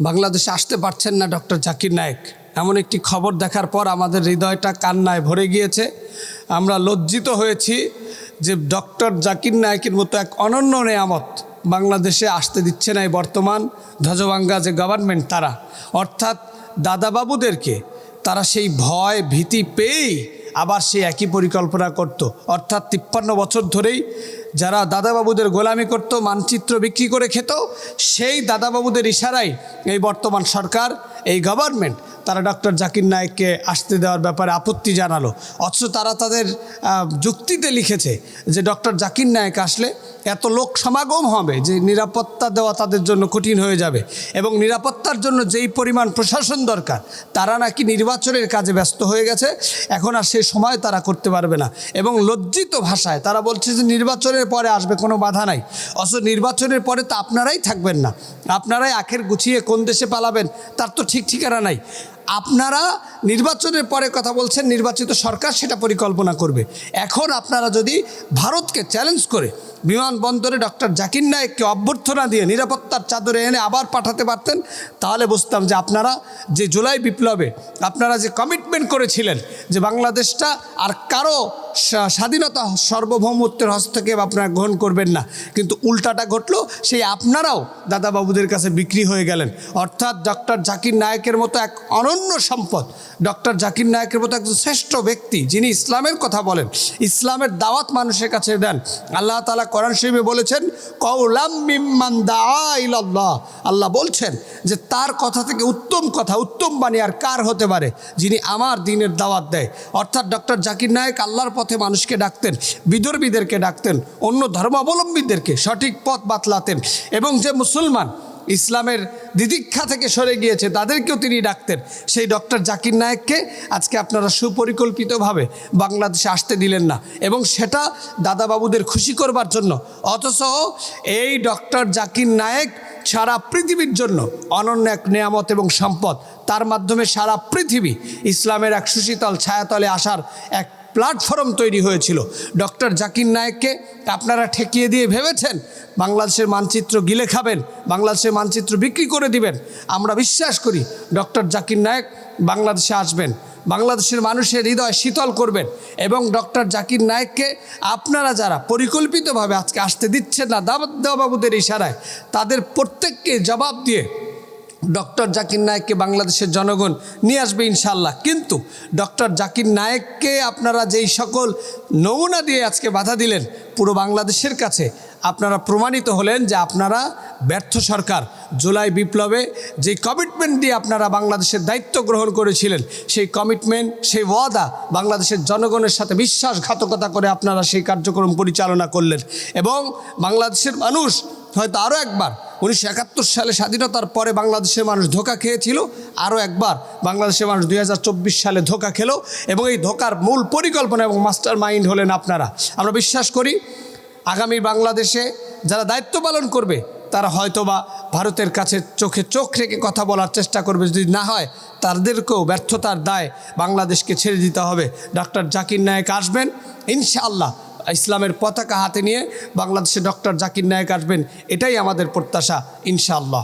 বাংলাদেশে আসতে পারছেন না ডক্টর জাকির নায়েক। এমন একটি খবর দেখার পর আমাদের হৃদয়টা কান্নায় ভরে গিয়েছে। আমরা লজ্জিত হয়েছি যে ডক্টর জাকির নায়েকের মতো এক অনন্য নেয়ামত বাংলাদেশে আসতে দিচ্ছে না এই বর্তমান ধ্বজভাঙ্গা যে গভর্নমেন্ট তারা। অর্থাৎ দাদাবাবুদেরকে তারা সেই ভয়, ভীতি পেয়েই আবার সেই একই পরিকল্পনা করত। অর্থাৎ তিপ্পান্ন বছর ধরেই যারা দাদাবাবুদের গোলামি করত, মানচিত্র বিক্রি করে খেত, সেই দাদাবাবুদের ইশারায় এই বর্তমান সরকার, এই গভর্নমেন্ট তারা ডক্টর জাকির নায়েককে আসতে দেওয়ার ব্যাপারে আপত্তি জানালো। অথচ তারা তাদের যুক্তিতে লিখেছে যে ডক্টর জাকির নায়েক আসলে এত লোক সমাগম হবে যে নিরাপত্তা দেওয়া তাদের জন্য কঠিন হয়ে যাবে এবং নিরাপত্তার জন্য যেই পরিমাণ প্রশাসন দরকার, তারা নাকি নির্বাচনের কাজে ব্যস্ত হয়ে গেছে। এখন আর সেই সময় তারা করতে পারবে না এবং লজ্জিত ভাষায় তারা বলছে যে নির্বাচনের পরে আসবে কোনো বাধা নাই। অথচ নির্বাচনের পরে তো আপনারাই থাকবেন না। আপনারাই আখের গুছিয়ে কোন দেশে পালাবেন তার তো ঠিক ঠিকানা নাই। আপনারা নির্বাচনের পরে কথা বলছেন নির্বাচিত সরকার সেটা পরিকল্পনা করবে। এখন আপনারা যদি ভারতকে চ্যালেঞ্জ করে বিমানবন্দরে ডক্টর জাকির নায়েককে অভ্যর্থনা দিয়ে নিরাপত্তার চাদরে এনে আবার পাঠাতে পারতেন, তাহলে বুঝতাম যে আপনারা যে জুলাই বিপ্লবে আপনারা যে কমিটমেন্ট করেছিলেন যে বাংলাদেশটা আর কারও স্বা- স্বাধীনতা সার্বভৌমত্বের হস্তক্ষেপ আপনারা গ্রহণ করবেন না। কিন্তু উল্টাটা ঘটলো, সেই আপনারাও দাদাবাবুদের কাছে বিক্রি হয়ে গেলেন। অর্থাৎ ডক্টর জাকির নায়েকের মতো এক অনন্য সম্পদ ডক্টর জাকির নায়েকের মতো একজন শ্রেষ্ঠ ব্যক্তি, যিনি ইসলামের কথা বলেন, ইসলামের দাওয়াত মানুষের কাছে দেন। আল্লাহ তালা কোরআন শরীফে বলেছেন কৌলাম মিম্মান আল্লাহ বলছেন যে, তার কথা থেকে উত্তম কথা, উত্তম বাণী আর কার হতে পারে? যিনি আমার দিনের দাওয়াত দেয়। অর্থাৎ ডক্টর জাকির নায়েক আল্লাহর পথে মানুষকে ডাকতেন বিদর্মীদেরকে ডাকতেন, অন্য ধর্মাবলম্বীদেরকে সঠিক পথ বাতলাতেন। এবং যে মুসলমান ইসলামের দিদিক্ষা থেকে সরে গিয়েছে, তাদেরকেও তিনি ডাকতেন। সেই ডক্টর জাকির নায়েককে আজকে আপনারা সুপরিকল্পিতভাবে বাংলাদেশে আসতে দিলেন না। এবং সেটা দাদাবাবুদের খুশি করবার জন্য। অথচ এই ডক্টর জাকির নায়েক সারা পৃথিবীর জন্য অনন্য এক নেয়ামত এবং সম্পদ। তার মাধ্যমে সারা পৃথিবী ইসলামের এক সুশীতল ছায়াতলে আসার এক প্ল্যাটফর্ম তৈরি হয়েছিল। ডক্টর জাকির নায়েককে আপনারা ঠেকিয়ে দিয়ে ভেবেছেন, বাংলাদেশের মানচিত্র গিলে খাবেন, বাংলাদেশের মানচিত্র বিক্রি করে দিবেন। আমরা বিশ্বাস করি ডক্টর জাকির নায়েক বাংলাদেশে আসবেন, বাংলাদেশের মানুষের হৃদয় শীতল করবেন এবং ডক্টর জাকির নায়েককে আপনারা যারা পরিকল্পিতভাবে আজকে আসতে দিচ্ছেন না দাবাত দেওয়াবাবুদের ইশারায়, তাদের প্রত্যেককে জবাব দিয়ে ডক্টর জাকির নায়েককে বাংলাদেশের জনগণ নিয়ে আসবে ইনশাল্লাহ কিন্তু ডক্টর জাকির নায়েককে আপনারা যেই সকল নমুনা দিয়ে আজকে বাধা দিলেন পুরো বাংলাদেশের কাছে, আপনারা প্রমাণিত হলেন যে আপনারা ব্যর্থ সরকার। জুলাই বিপ্লবে যে কমিটমেন্ট দিয়ে আপনারা বাংলাদেশের দায়িত্ব গ্রহণ করেছিলেন, সেই কমিটমেন্ট সেই ওয়াদা বাংলাদেশের জনগণের সাথে বিশ্বাসঘাতকতা করে আপনারা সেই কার্যক্রম পরিচালনা করলেন। এবং বাংলাদেশের মানুষ হয়তো আরও একবার উনিশশো একাত্তর সালে স্বাধীনতার পরে বাংলাদেশের মানুষ ধোকা খেয়েছিল। আরও একবার বাংলাদেশের মানুষ দুই হাজার চব্বিশ সালে ধোকা খেলো এবং এই ধোকার মূল পরিকল্পনা এবং মাস্টার মাইন্ড হলেন আপনারা। আমরা বিশ্বাস করি, আগামী বাংলাদেশে যারা দায়িত্ব পালন করবে, তারা হয়তোবা ভারতের কাছে চোখে চোখ রেখে কথা বলার চেষ্টা করবে। যদি না হয়, তাদেরকেও ব্যর্থতার দায় বাংলাদেশকে ছেড়ে দিতে হবে। ডক্টর জাকির নায়েক আসবেন, ইনশাআল্লাহ। ইসলামের পতাকা হাতে নিয়ে বাংলাদেশে ডক্টর জাকির নায়ক আসবেন এটাই আমাদের প্রত্যাশা ইনশাআল্লাহ।